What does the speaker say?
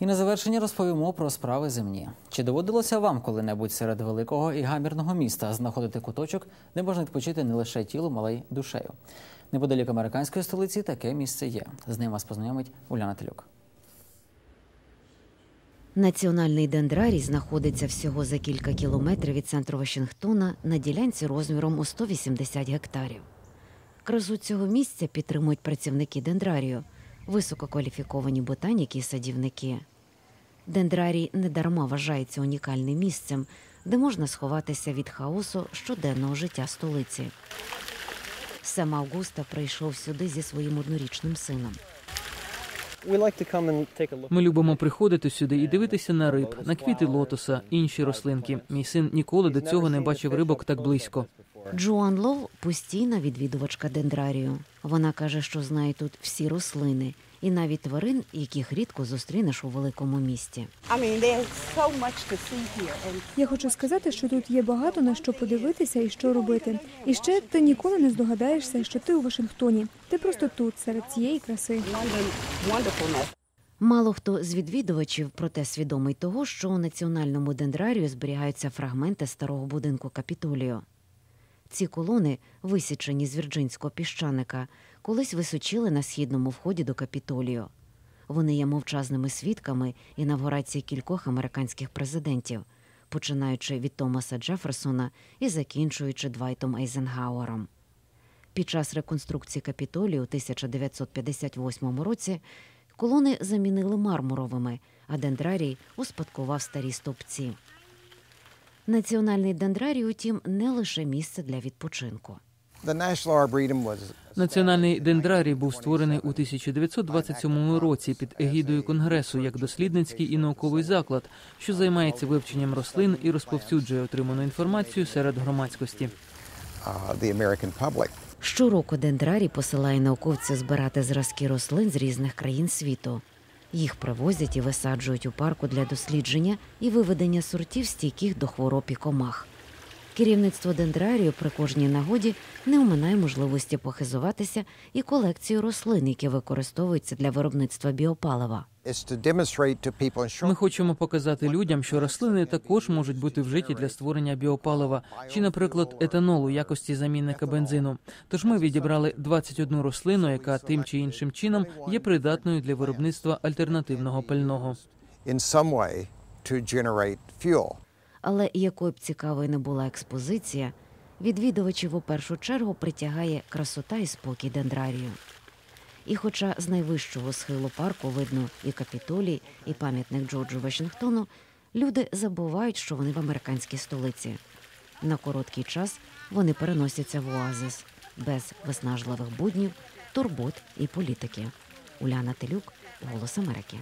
І на завершення розповімо про справи земні. Чи доводилося вам коли-небудь серед великого і гамірного міста знаходити куточок, де можна відпочити не лише тілом, але й душею? Неподалік американської столиці таке місце є. З ним вас познайомить Уляна Телюк. Національний дендрарій знаходиться всього за кілька кілометрів від центру Вашингтона на ділянці розміром у 180 гектарів. Красу цього місця підтримують працівники дендрарію, висококваліфіковані ботаніки і садівники. Дендрарій недарма вважається унікальним місцем, де можна сховатися від хаосу щоденного життя столиці. Сам Августа прийшов сюди зі своїм однорічним сином. Ми любимо приходити сюди і дивитися на риб, на квіти лотоса, інші рослинки. Мій син ніколи до цього не бачив рибок так близько. Джоан Лов постійна відвідувачка дендрарію. Вона каже, що знає тут всі рослини і навіть тварин, яких рідко зустрінеш у великому місті. Я хочу сказати, що тут є багато на що подивитися і що робити. І ще ти ніколи не здогадаєшся, що ти у Вашингтоні. Ти просто тут, серед цієї краси. Мало хто з відвідувачів, проте свідомий того, що у національному дендрарію зберігаються фрагменти старого будинку Капітолію. Ці колони, висічені з вірджинського піщаника, колись височили на східному вході до Капітолію. Вони є мовчазними свідками інавгурації кількох американських президентів, починаючи від Томаса Джеферсона і закінчуючи Двайтом Ейзенгауером. Під час реконструкції Капітолію у 1958 році колони замінили мармуровими, а дендрарій успадкував старі стовпці. Національний дендрарій, утім, не лише місце для відпочинку. Національний дендрарій був створений у 1927 році під егідою конгресу як дослідницький і науковий заклад, що займається вивченням рослин і розповсюджує отриману інформацію серед громадськості. uh, Щороку дендрарій посилає науковців збирати зразки рослин з різних країн світу. Їх привозять і висаджують у парку для дослідження і виведення сортів стійких до хвороб і комах. Керівництво дендрарію при кожній нагоді не оминає можливості похизуватися і колекцією рослин, які використовуються для виробництва біопалива. Ми хочемо показати людям, що рослини також можуть бути вжиті для створення біопалива чи, наприклад, етанолу якості замінника бензину. Тож ми відібрали 21 рослину, яка тим чи іншим чином є придатною для виробництва альтернативного пального. fuel. Але якою б цікавою не була експозиція, відвідувачів у першу чергу притягає красота і спокій дендрарію. І хоча з найвищого схилу парку видно і капітолій, і пам'ятник Джорджу Вашингтону, люди забувають, що вони в американській столиці. На короткий час вони переносяться в оазис без виснажливих буднів, турбот і політики. Уляна Телюк, Голос Америки.